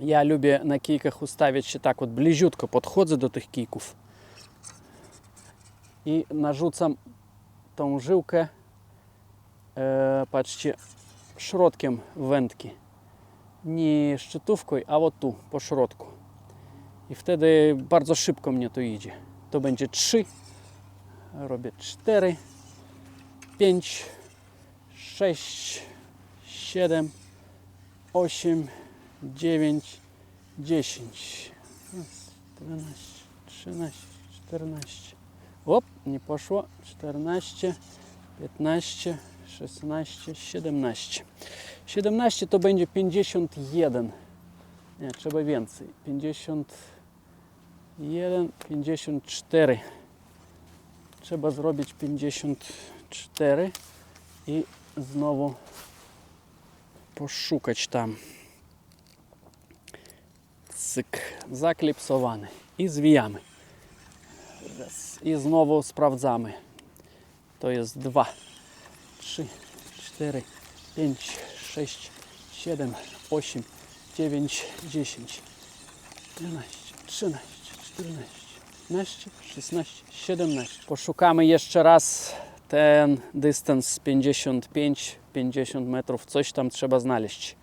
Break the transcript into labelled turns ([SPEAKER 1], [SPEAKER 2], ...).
[SPEAKER 1] Ja lubię na kijkach ustawiać się tak od bliziutko, podchodzę do tych kijków i narzucam tą żyłkę, patrzcie, środkiem wędki. Nie szczytówką, a o tu, po środku. I wtedy bardzo szybko mnie to idzie. To będzie 3, robię 4, 5, 6, 7, 8, 9, 10, 12, 13, 14. Op, nie poszło. 14, 15, 16, 17. 17 to będzie 51. Nie, trzeba więcej. 51, 54. Trzeba zrobić 54 i znowu poszukać tam. Cyk, zaklipsowany. I zwijamy. I znowu sprawdzamy. To jest 2, 3, 4, 5, 6, 7, 8, 9, 10, 11, 13, 14, 15, 16, 17. Poszukamy jeszcze raz ten dystans 55-50 metrów. Coś tam trzeba znaleźć.